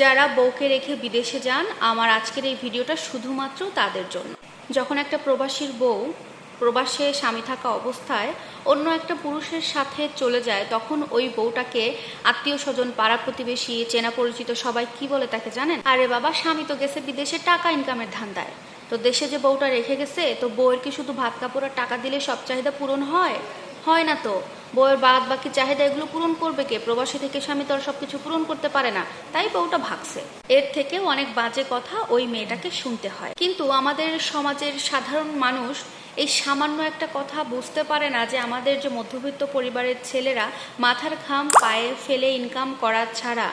যারা বউকে রেখে বিদেশে যান, আমার আজকের এই ভিডিওটা শুধুমাত্র তাদের জন্য। যখন একটা প্রবাসীর বউ প্রবাসে স্বামী থাকা অবস্থায় অন্য একটা পুরুষের সাথে চলে যায়, তখন ওই বউটাকে আত্মীয় স্বজন, পাড়া প্রতিবেশী, চেনা পরিচিত সবাই কি বলে তাকে জানেন? আরে বাবা, স্বামী তো গেছে বিদেশে, টাকা ইনকামের ধান্দায়। তো দেশে যে বউটা রেখে গেছে, তো বউয়ের কি শুধু ভাত কাপড় টাকা দিলে সব চাহিদা পূরণ হয়? হয় না তো। বউয়ের বাদ বাকি চাহিদা এগুলো পূরণ করবে কে? প্রবাসী থেকে স্বামী তো আর সবকিছু পূরণ করতে পারে না। তাই বউটা ভাগছে। এর থেকেও অনেক বাজে কথা ওই মেয়েটাকে শুনতে হয়। কিন্তু আমাদের সমাজের সাধারণ মানুষ এই সামান্য একটা কথা বুঝতে পারে না যে আমাদের যে মধ্যবিত্ত পরিবারের ছেলেরা মাথার ঘাম পায়ে ফেলে ইনকাম করা ছাড়া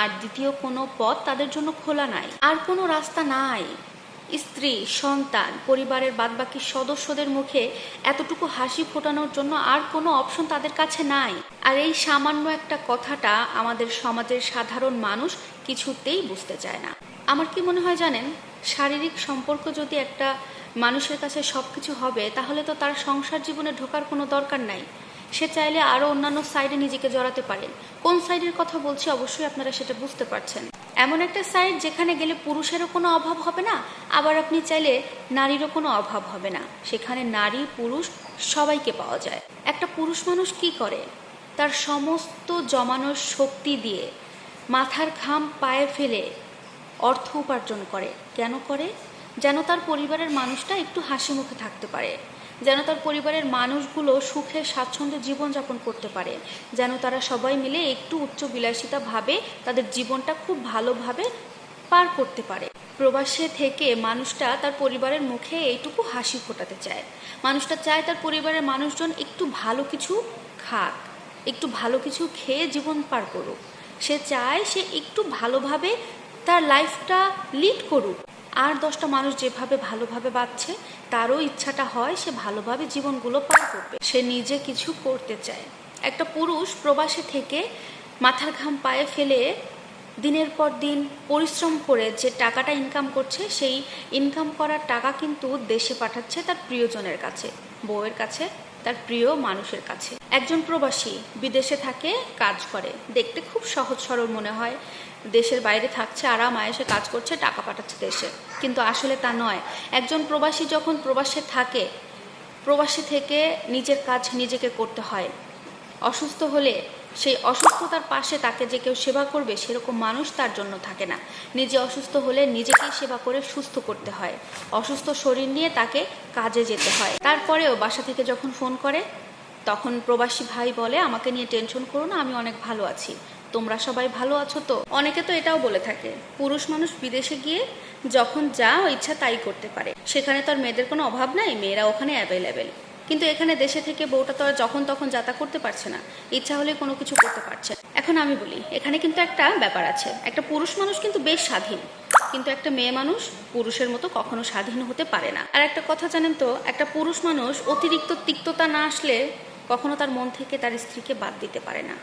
আর দ্বিতীয় কোনো পথ তাদের জন্য খোলা নাই। আর কোনো রাস্তা নাই। স্ত্রী, সন্তান, পরিবারের বাদবাকি সদস্যদের মুখে এতটুকু হাসি ফোটানোর জন্য আর কোনো অপশন তাদের কাছে নাই। আর এই সামান্য একটা কথাটা আমাদের সমাজের সাধারণ মানুষ কিছুতেই বুঝতে চায় না। আমার কি মনে হয় জানেন, শারীরিক সম্পর্ক যদি একটা মানুষের কাছে সব কিছু হবে, তাহলে তো তার সংসার জীবনে ঢোকার কোনো দরকার নাই। সে চাইলে আরও অন্যান্য সাইডে নিজেকে জড়াতে পারে। কোন সাইডের কথা বলছি অবশ্যই আপনারা সেটা বুঝতে পারছেন। এমন একটা সাইড যেখানে গেলে পুরুষেরও কোনো অভাব হবে না, আবার আপনি চাইলে নারীরও কোনো অভাব হবে না। সেখানে নারী, পুরুষ সবাইকে পাওয়া যায়। একটা পুরুষ মানুষ কি করে? তার সমস্ত জমানোর শক্তি দিয়ে মাথার ঘাম পায়ে ফেলে অর্থ উপার্জন করে। কেন করে? যেন তার পরিবারের মানুষটা একটু হাসি মুখে থাকতে পারে। যেন তার পরিবারের মানুষগুলো সুখে, স্বাচ্ছন্দ্যে জীবনযাপন করতে পারে। যেন তারা সবাই মিলে একটু উচ্চ বিলাসিতাভাবে তাদের জীবনটা খুব ভালোভাবে পার করতে পারে। প্রবাসে থেকে মানুষটা তার পরিবারের মুখে এইটুকু হাসি ফোটাতে চায়। মানুষটা চায় তার পরিবারের মানুষজন একটু ভালো কিছু খাক, একটু ভালো কিছু খেয়ে জীবন পার করুক। সে চায় সে একটু ভালোভাবে তার লাইফটা লিড করুক। আর দশটা মানুষ যেভাবে ভালোভাবে বাঁচছে, তারও ইচ্ছাটা হয় সে ভালোভাবে জীবনগুলো পার করবে। সে নিজে কিছু করতে চায়। একটা পুরুষ প্রবাসে থেকে মাথার ঘাম পায়ে ফেলে দিনের পর দিন পরিশ্রম করে যে টাকাটা ইনকাম করছে, সেই ইনকাম করার টাকা কিন্তু দেশে পাঠাচ্ছে তার প্রিয়জনের কাছে, বউয়ের কাছে। তার প্রিয় মানুষের কাছে। একজন প্রবাসী বিদেশে থাকে, কাজ করে। দেখতে খুব সহজ সরল মনে হয়। দেশের বাইরে থাকছে, আরাম, আয়েসে কাজ করছে, টাকা পাঠাচ্ছে দেশে। কিন্তু আসলে তা নয়। একজন প্রবাসী যখন প্রবাসে থাকে, প্রবাসী থেকে নিজের কাজ নিজেকে করতে হয়। অসুস্থ হলে সেই অসুস্থতার পাশে তাকে যে কেউ সেবা করবে, সেরকম মানুষ তার জন্য থাকে না। নিজে অসুস্থ হলে নিজেকেই সেবা করে সুস্থ করতে হয়। অসুস্থ শরীর নিয়ে তাকে কাজে যেতে হয়। তারপরেও বাসা থেকে যখন ফোন করে, তখন প্রবাসী ভাই বলে, আমাকে নিয়ে টেনশন করো না, আমি অনেক ভালো আছি। তোমরা সবাই ভালো আছো তো? অনেকে তো এটাও বলে থাকে, পুরুষ মানুষ বিদেশে গিয়ে যখন যা ইচ্ছা তাই করতে পারে। সেখানে তো আর মেয়েদের কোনো অভাব নাই, মেয়েরা ওখানে অ্যাভেলেবেল কিন্তু এখানে দেশে থেকে বউটা তো আর যখন তখন যাতা করতে পারছে না। ইচ্ছা হলে কোনো কিছু করতে পারছে। এখন আমি বলি, এখানে কিন্তু একটা ব্যাপার আছে। একটা পুরুষ মানুষ কিন্তু বেশ স্বাধীন। কিন্তু একটা মেয়ে মানুষ পুরুষের মতো কখনো স্বাধীন হতে পারে না। আর একটা কথা জানেন তো, একটা পুরুষ মানুষ অতিরিক্ত তিক্ততা না আসলে কখনো তার মন থেকে তার স্ত্রীকে বাদ দিতে পারে না।